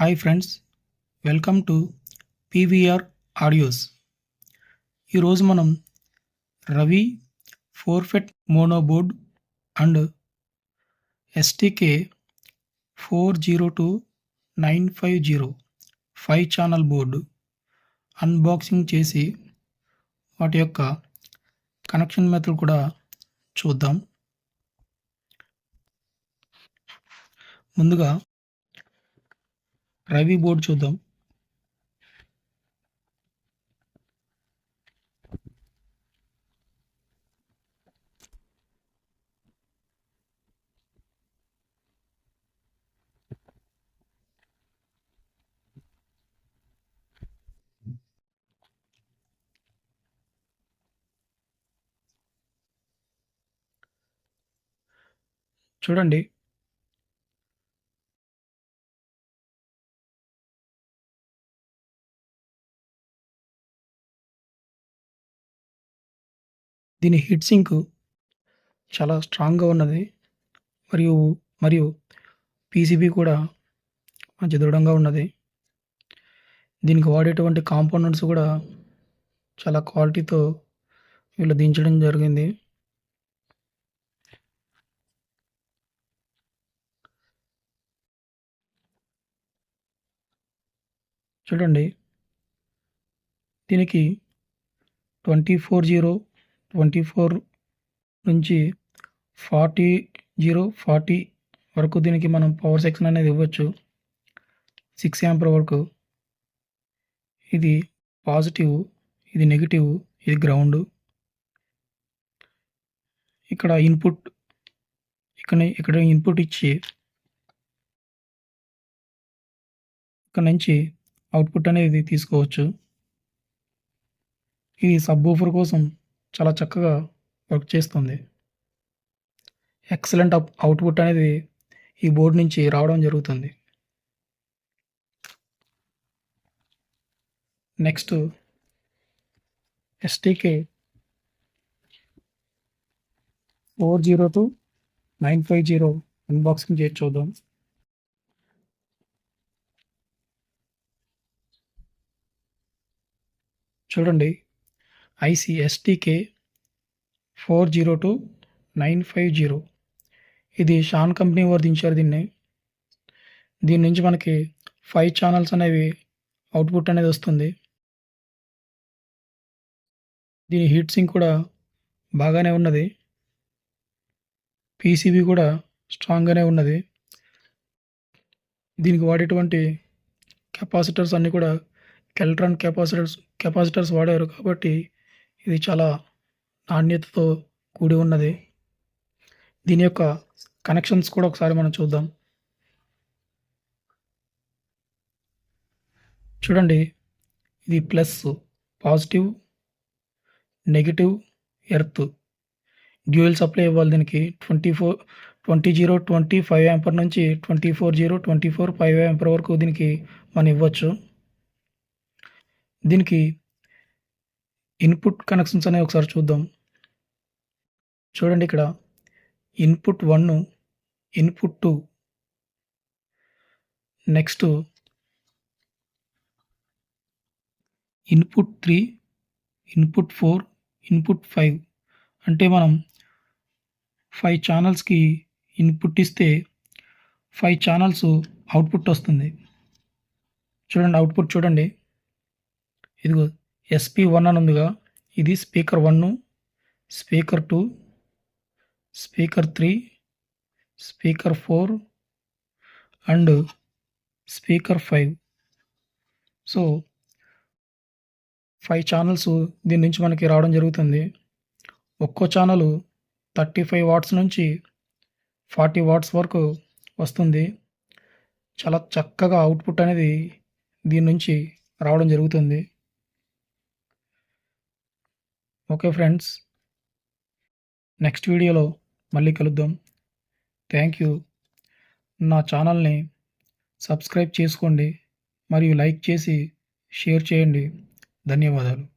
Hi friends welcome to PVR audios ఈరోజు మనం Ravi ఫోర్ఫెట్ monoboard and STK four zero two nine five zero five channel board unboxing చేసి వాటి యొక్క connection method కూడా చూద్దాం. ముందుగా రవి బోర్డు చూద్దాం. చూడండి. దీని హీట్ సింక్ చాలా స్ట్రాంగ్గా ఉన్నది. మరియు మరియు పీసీబీ కూడా మంచి దృఢంగా ఉన్నది. దీనికి వాడేటువంటి కాంపోనెంట్స్ కూడా చాలా క్వాలిటీతో వీళ్ళు దించడం జరిగింది. చూడండి. దీనికి twenty four zero twenty four నుంచి ఫార్టీ జీరో ఫార్టీ వరకు దీనికి మనం పవర్ సెక్షన్ అనేది ఇవ్వచ్చు. సిక్స్ యాంపర్ వరకు. ఇది పాజిటివ్ ఇది నెగిటివ్ ఇది గ్రౌండ్ ఇక్కడ ఇన్పుట్ ఇక్కడ ఇక్కడ ఇన్పుట్ ఇచ్చి ఇక్కడ నుంచి అవుట్పుట్ అనేది తీసుకోవచ్చు. ఇది సబ్ కోసం చాలా చక్కగా వర్క్ చేస్తుంది. ఎక్సలెంట్ అవుట్పుట్ అనేది ఈ బోర్డు నుంచి రావడం జరుగుతుంది. Next STK four zero two nine five zero unboxing చేసి చూద్దాం. చూడండి ICSTK four zero two nine five zero. ఇది షాన్ కంపెనీ వారు దించారు దీన్ని. దీని నుంచి మనకి ఫైవ్ ఛానల్స్ అనేవి అవుట్పుట్ అనేది వస్తుంది. దీని హీట్ సింక్ కూడా బాగానే ఉన్నది. పీసీబీ కూడా స్ట్రాంగ్గానే ఉన్నది. దీనికి వాడేటువంటి కెపాసిటర్స్ అన్నీ కూడా కెల్ట్రాన్ కెపాసిటర్స్ కెపాసిటర్స్ వాడారు కాబట్టి ఇది చాలా నాణ్యతతో కూడి ఉన్నది. దీని యొక్క కనెక్షన్స్ కూడా ఒకసారి మనం చూద్దాం. చూడండి ఇది plus positive negative earth dual supply ఇవ్వాలి దీనికి. Twenty four twenty zero twenty five ampere నుంచి twenty four zero twenty four five ampere వరకు దీనికి మనం ఇవ్వచ్చు. దీనికి ఇన్పుట్ కనెక్షన్స్ అనేవి ఒకసారి చూద్దాం. చూడండి ఇక్కడ. Input one input two. Next input three input four input five. అంటే మనం ఫైవ్ ఛానల్స్కి ఇన్పుట్ ఇస్తే ఫైవ్ ఛానల్స్ అవుట్పుట్ వస్తుంది. చూడండి అవుట్పుట్ చూడండి. ఇదిగో ఎస్పీ వన్ అని ఉందిగా. ఇది speaker one speaker two speaker three speaker four and speaker five so five channels దీని నుంచి మనకి రావడం జరుగుతుంది. ఒక్కో ఛానల్ థర్టీ ఫైవ్ వాట్స్ నుంచి ఫార్టీ వాట్స్ వరకు వస్తుంది. చాలా చక్కగా అవుట్పుట్ అనేది దీని నుంచి రావడం జరుగుతుంది. Okay friends. నెక్స్ట్ వీడియోలో మళ్ళీ కలుద్దాం. Thank you. నా ఛానల్ని సబ్స్క్రైబ్ చేసుకోండి మరియు లైక్ చేసి షేర్ చేయండి. ధన్యవాదాలు.